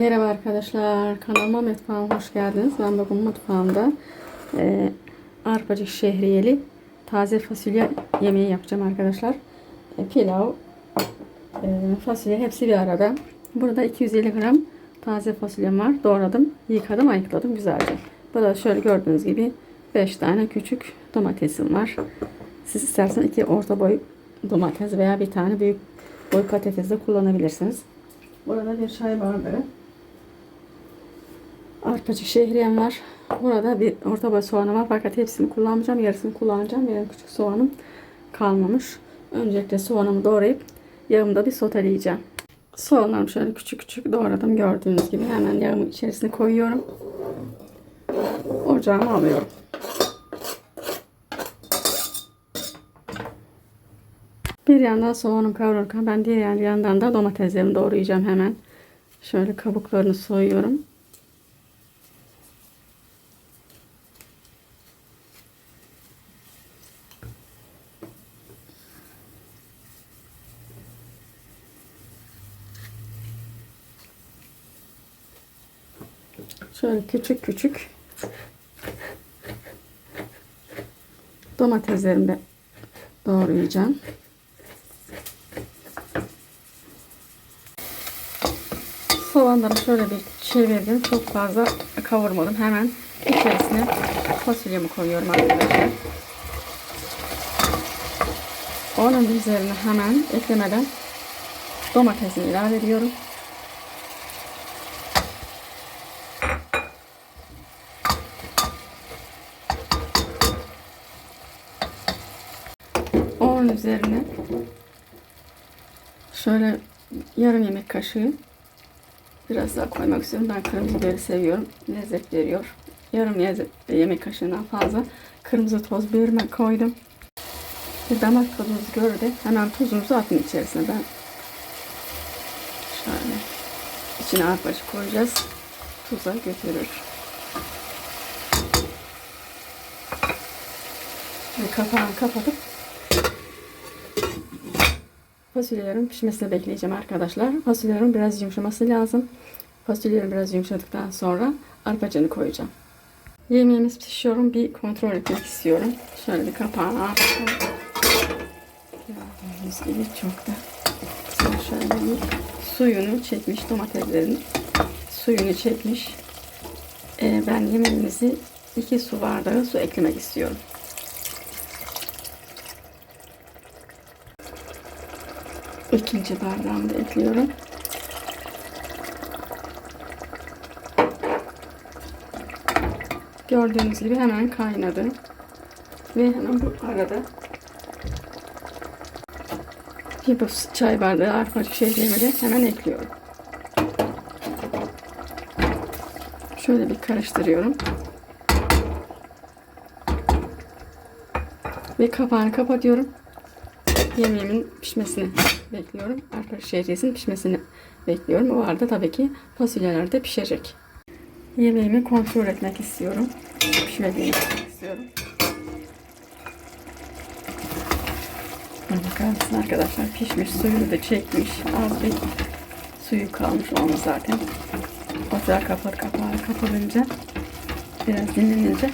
Merhaba arkadaşlar, kanalıma mutfağıma hoş geldiniz. Ben bugün mutfağımda e, arpacık şehriyeli taze fasulye yemeği yapacağım arkadaşlar. E, pilav, e, fasulye hepsi bir arada. Burada 250 gram taze fasulyem var. Doğradım, yıkadım, ayıkladım güzelce. Burada şöyle gördüğünüz gibi 5 tane küçük domatesim var. Siz isterseniz iki orta boy domates veya bir tane büyük boy patates de kullanabilirsiniz. Burada bir çay bardağı arpacık şehriyem var. Burada bir orta boy soğanım var fakat hepsini kullanmayacağım. Yarısını kullanacağım. Benim küçük soğanım kalmamış. Öncelikle soğanımı doğrayıp yağımda bir soteleyeceğim. Soğanlarımı şöyle küçük küçük doğradım. Gördüğünüz gibi hemen yağımın içerisine koyuyorum. Ocağıma alıyorum. Bir yandan soğanım kavrulurken ben diğer yandan da domateslerimi doğrayacağım hemen. Şöyle kabuklarını soyuyorum. Şöyle küçük küçük domateslerimi de doğrayacağım. Soğanları şöyle bir çevirdim. Çok fazla kavurmadım. Hemen içerisine fasulyemi koyuyorum arkadaşlar. Onun üzerine hemen eklemeden domatesini ilave ediyorum. Onun üzerine şöyle yarım yemek kaşığı biraz daha koymak istiyorum. Ben kırmızı biberi seviyorum. Lezzet veriyor. Yarım yemek kaşığından fazla kırmızı toz biberime koydum. Bir damak tadınızı gördü. Hemen tuzumuzu atın içerisine. Ben şöyle içine arpacık koyacağız. Tuza götürür. Ve kapağını kapatıp Fasulyelerin pişmesini bekleyeceğim arkadaşlar. Fasulyelerin biraz yumuşaması lazım. Fasulyelerin biraz yumuşadıktan sonra arpacını koyacağım. Yemeğimiz pişiyorum. Bir kontrol etmek istiyorum. Şöyle bir kapağını açtım. Gördüğünüz gibi çok da şöyle bir suyunu çekmiş domateslerin suyunu çekmiş. Ee, ben yemeğimizi iki su bardağı su eklemek istiyorum. İkinci bardağımı da ekliyorum. Gördüğünüz gibi hemen kaynadı. Ve hemen bu arada bir bu çay bardağı arpacık şehriyemi de hemen ekliyorum. Şöyle bir karıştırıyorum. Ve kapağını kapatıyorum. Yemeğimin pişmesini bekliyorum. Arpa şehriyesinin pişmesini bekliyorum. O arada tabii ki fasulyeler de pişecek. Yemeğimi kontrol etmek istiyorum. Pişmediğini istiyorum. Bakar mısın arkadaşlar pişmiş suyunu da çekmiş. Az bir suyu kalmış onu zaten. Ocağı kapat kapağı kapatınca biraz dinlenince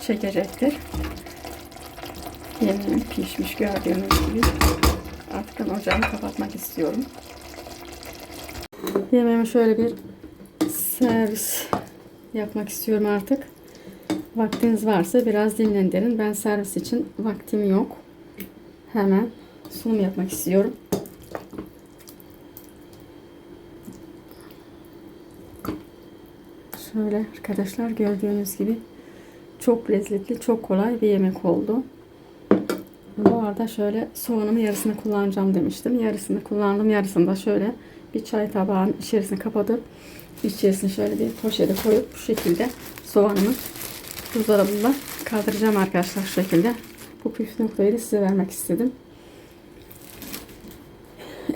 çekecektir. Yemeğim pişmiş gördüğünüz gibi. Artık ben ocağımı kapatmak istiyorum. Yemeğimi şöyle bir servis yapmak istiyorum artık. Vaktiniz varsa biraz dinlendirin. Ben servis için vaktim yok. Hemen sunum yapmak istiyorum. Şöyle arkadaşlar gördüğünüz gibi çok lezzetli, çok kolay bir yemek oldu. Bu arada şöyle soğanımı yarısını kullanacağım demiştim. Yarısını kullandım. Yarısını da şöyle bir çay tabağının içerisine kapatıp içerisine şöyle bir poşete koyup bu şekilde soğanımı buzdolabında kaldıracağım arkadaşlar şu şekilde. Bu püf noktayı da size vermek istedim.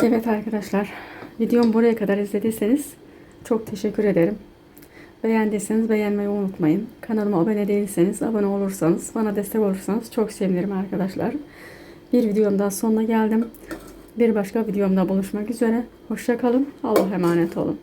Evet arkadaşlar videomu buraya kadar izlediyseniz çok teşekkür ederim. Beğendiyseniz beğenmeyi unutmayın. Kanalıma abone değilseniz abone olursanız bana destek olursanız çok sevinirim arkadaşlar. Bir videom daha sonuna geldim. Bir başka videomda buluşmak üzere. Hoşçakalın. Allah emanet olun.